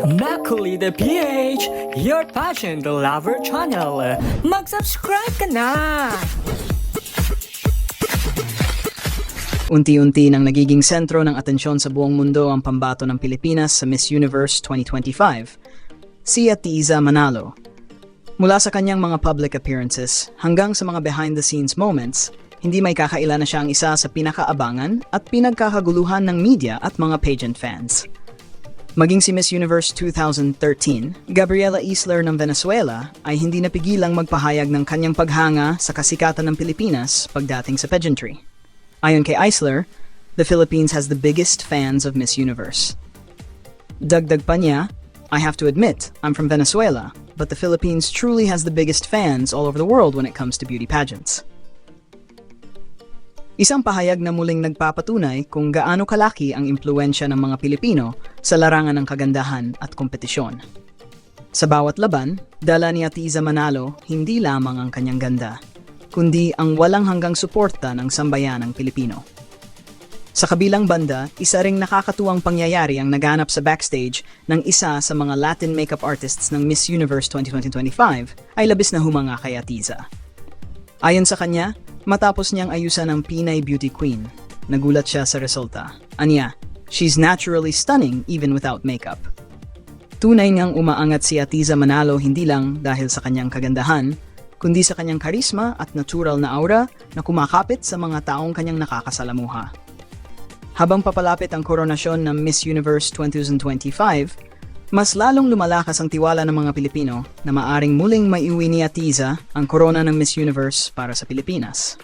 Macaulay the PH, your passion the lover channel. Mag-subscribe ka na! Unti-unti nang nagiging sentro ng atensyon sa buong mundo ang pambato ng Pilipinas sa Miss Universe 2025, si Atiza Manalo. Mula sa kanyang mga public appearances hanggang sa mga behind-the-scenes moments, hindi may kakaila na siya ang isa sa pinakaabangan at pinagkakaguluhan ng media at mga pageant fans. Maging si Miss Universe 2013, Gabriela Isler ng Venezuela ay hindi napigilang magpahayag ng kanyang paghanga sa kasikatan ng Pilipinas pagdating sa pageantry. Ayon kay Eisler, the Philippines has the biggest fans of Miss Universe. Dagdag pa niya, I have to admit, I'm from Venezuela, but the Philippines truly has the biggest fans all over the world when it comes to beauty pageants. Isang pahayag na muling nagpapatunay kung gaano kalaki ang impluensya ng mga Pilipino sa larangan ng kagandahan at kompetisyon. Sa bawat laban, dala ni Atiza Manalo hindi lamang ang kanyang ganda, kundi ang walang hanggang suporta ng sambayanang Pilipino. Sa kabilang banda, isa ring nakakatuwang pangyayari ang naganap sa backstage ng isa sa mga Latin makeup artists ng Miss Universe 2025 ay labis na humanga kay Atiza. Ayon sa kanya, matapos niyang ayusan ang Pinay Beauty Queen, nagulat siya sa resulta. Anya, she's naturally stunning even without makeup. Tunay ngang umaangat si Atiza Manalo hindi lang dahil sa kanyang kagandahan, kundi sa kanyang karisma at natural na aura na kumakapit sa mga taong kanyang nakakasalamuha. Habang papalapit ang koronasyon ng Miss Universe 2025, mas lalong lumalakas ang tiwala ng mga Pilipino na maaring muling maiuwi ni Atiza ang korona ng Miss Universe para sa Pilipinas.